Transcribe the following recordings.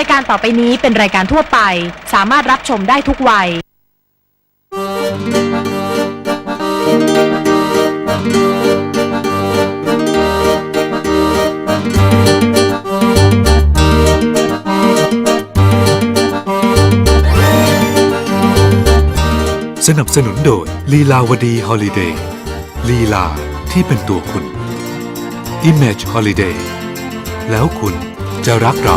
ายการต่อไปนี้เป็นรายการทั่วไป สามารถรับชมได้ทุกวัย สนับสนุนโดยลีลาวดีฮอลิเดย์ลีลาที่เป็นตัวคุณ Image Holiday แล้วคุณจะรักเรา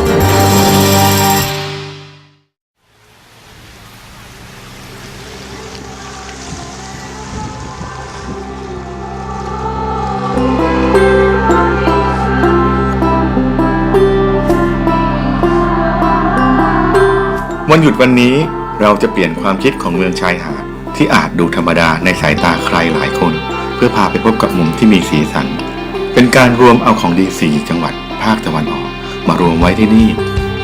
วันหยุดวันนี้เราจะเปลี่ยนความคิดของเมืองชายหาดที่อาจดูธรรมดาในสายตาใครหลายคน เพื่อพาไปพบกับมุมที่มีสีสัน เป็นการรวมเอาของดีสีจังหวัดภาคตะวันออก มารวมไว้ที่นี่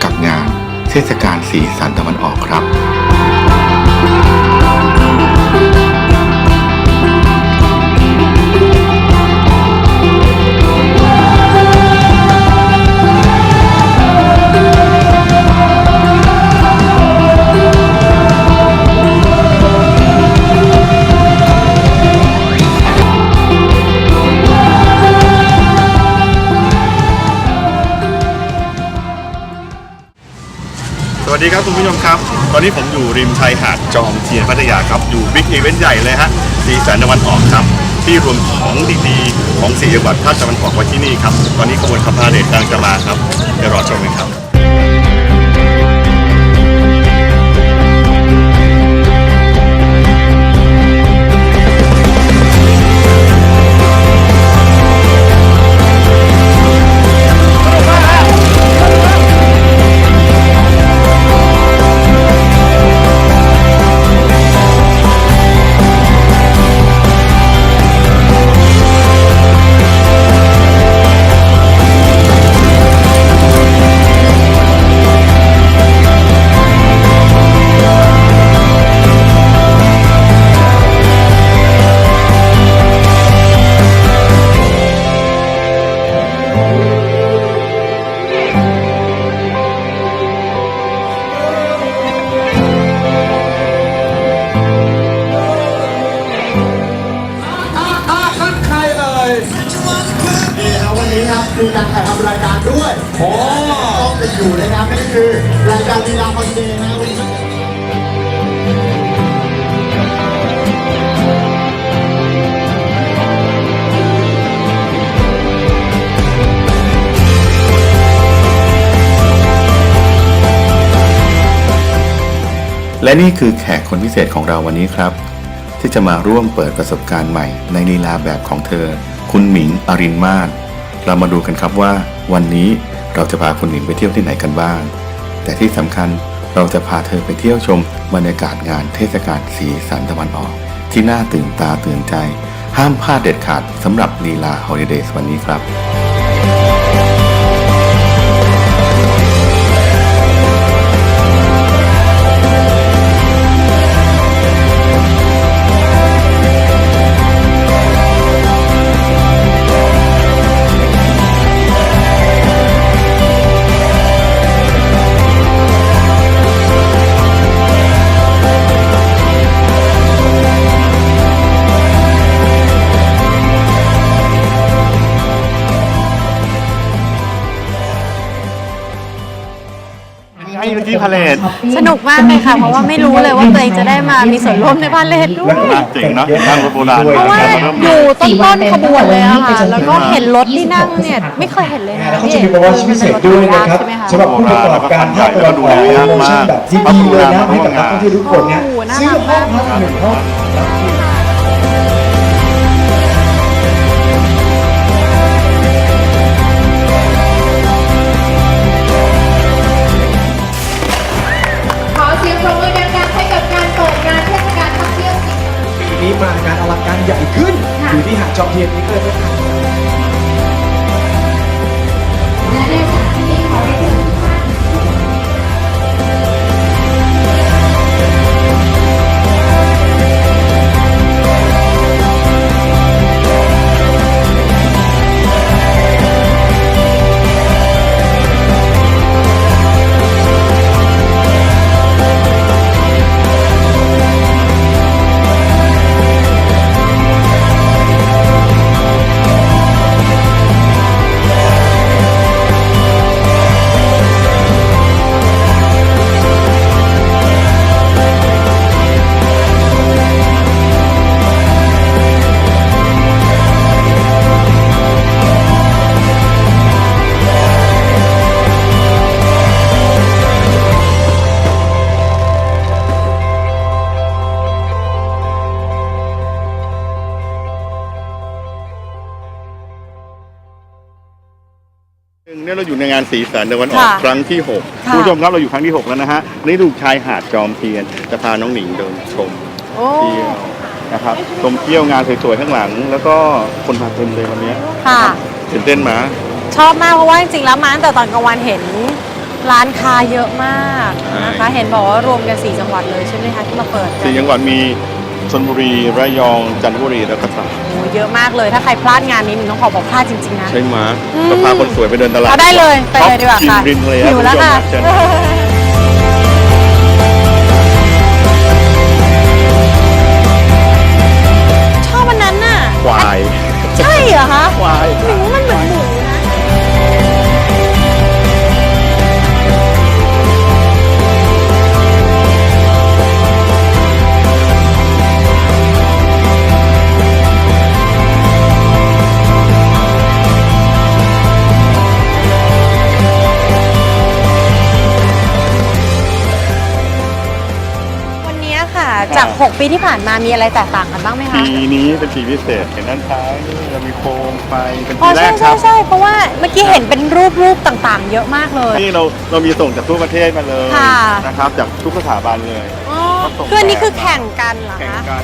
กับงานเทศกาลสีสันตะวันออกครับ วัสดีครับคุณผู้ชมครับ ตอนนี้ผมอยู่ริมชายหาดจอมเทียนพัทยาครับ อยู่บิ๊กอีเวนต์ใหญ่เลยฮะสีสันตะวันออกครับ ที่รวมของดีๆของสี่จังหวัดภาคตะวันออกไว้ที่นี่ครับ ตอนนี้ขบวนขับพาเดชกำลังจะมาครับ เดี๋ยวรอชมกันครับ มีการถ่ายทำรายการด้วยโอ้ต้องจะอยู่นะครับนั่นก็คือรายการลีลาคอนเดย์นะวันนี้และนี่คือแขกคนพิเศษของเราวันนี้ครับ ที่จะมาร่วมเปิดประสบการณ์ใหม่ในลีลาแบบของเธอ คุณหมิงอรินมาศ เรามาดูกันครับว่า วันนี้เราจะพาคุณหมิงไปเที่ยวที่ไหนกันบ้าง แต่ที่สำคัญเราจะพาเธอไปเที่ยวชมบรรยากาศงานเทศกาลสีสันตะวันออก ที่น่าตื่นตาตื่นใจ ห้ามพลาดเด็ดขาดสำหรับลีลาฮอลิเดย์วันนี้ครับ พาเลท สนุกมากเลยค่ะ เพราะว่าไม่รู้เลยว่าตัวเองจะได้มามีส่วนร่วมในพาเลทด้วย เจ๋งเนาะนั่งรถโบราณ เพราะว่าเริ่มอยู่ต้นต้นๆขบวนเลยอะค่ะ แล้วก็เห็นรถที่นั่งเนี่ยไม่เคยเห็นเลยนะแล้วก็พี่จะมีโปรโมชั่นพิเศษด้วยนะครับใช่ไหมคะ สำหรับผู้ประกอบการภาคตะวันออกโปรโมชั่นแบบดีๆเลยนะให้กับนักท่องเที่ยวทุกคนนะโอ้โหน่าซื้อรักห้องมากพักหนึ่งห้องาอยู่ในงานสีสันตะวันออกค่ะครั้งที่หกค่ะ คุณผู้ชมครับเราอยู่ครั้งที่หกแล้วนะฮะนี่ดูชายหาดจอมเทียนจะพาน้องหนิงเดินชมโอ้ เที่ยวนะครับชมเที่ยวงานสวยๆข้างหลัง แล้วก็คนมาเต็มเลยวันเนี้ยค่ะ ตื่นเต้นไหมชอบมากเพราะว่าจริงๆแล้วมาตั้งแต่ตอนกลางวันเห็นร้านค้าเยอะมากนะคะเห็นบอกว่ารวมกันสี่จังหวัดเลยใช่ไหมคะที่มาเปิดกัน สี่จังหวัดมี ชลบุรีระยองจันทบุรีแล้วก็ตราดโอ้เยอะมากเลยถ้าใครพลาดงานนี้หนูต้องขอบอกพลาดจริงๆนะ ใช่ไหมอืม ก็พาคนสวยไปเดินตลาดเอาได้เลยไปเลยดีกว่าค่ะช็อปชิมริมทะเลหิวแล้วค่ะ ณผู้ชมรับเชิญชอบวันนั้นน่ะควาย ใช่เหรอคะคว จาก 6 ปีที่ผ่านมามีอะไรแตกต่างกันบ้างไหมคะ ปีนี้เป็นปีพิเศษเห็นด้านท้ายนี่เรามีโคมไฟเป็นอ๋ปีอแรใช่กคใช่รับใช่เพราะว่าเมื่อกี้เห็นเป็นรูปรูปต่างๆ เยอะมากเลย นี่เราเรามีส่งจากทั่วประเทศมาเลยค่ะ นะครับจากทุกสถาบันเลย อ๋อคืออันนี้คือแข่งกันเหรอแข่งคะ กัน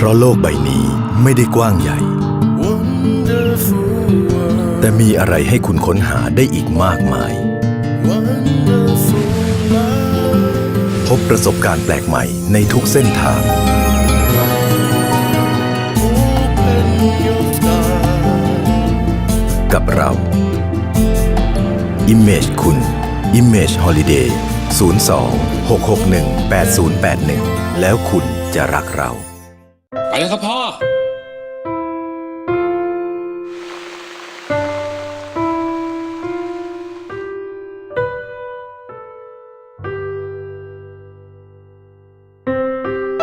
เพราะโลกใบนี้ไม่ได้กว้างใหญ่ แต่มีอะไรให้คุณค้นหาได้อีกมากมาย พบประสบการณ์แปลกใหม่ในทุกเส้นทาง กับเรา Image คุณ Image Holiday 02 661 8081 แล้วคุณจะรักเรา แล้วครับพ่อ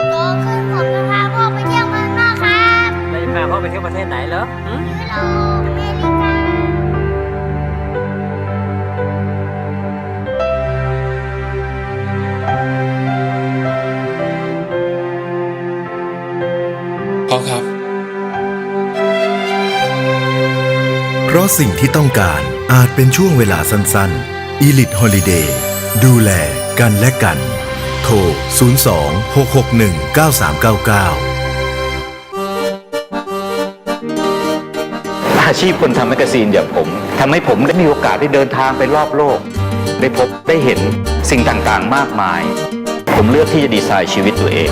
โตขึ้นผมจะพาพ่อไปเที่ยวเมืองนอกครับเราจะพาพ่อไปเที่ยวประเทศไหนเหรอหึยุโรปะสิ่งที่ต้องการอาจเป็นช่วงเวลาสั้นๆ Elite Holiday ดูแลกันและกัน โทร 02 661 9399อาชีพคนทำแมกกาซีนอย่างผมทำให้ผมได้มีโอกาสได้เดินทางไปรอบโลก ได้พบได้เห็นสิ่งต่างๆมากมาย ผมเลือกที่จะดีไซน์ชีวิตตัวเอง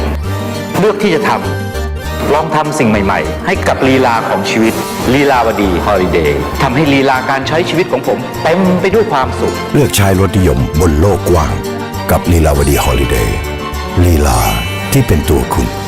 เลือกที่จะทำ ลองทำสิ่งใหม่ๆ ให้กับลีลาของชีวิตลีลาวดีฮอลิเดย์ทำให้ลีลาการใช้ชีวิตของผมเต็มไปด้วยความสุข เลือกใช้รถนิยมบนโลกกว้าง กับลีลาวดีฮอลิเดย์ลีลาที่เป็นตัวคุณ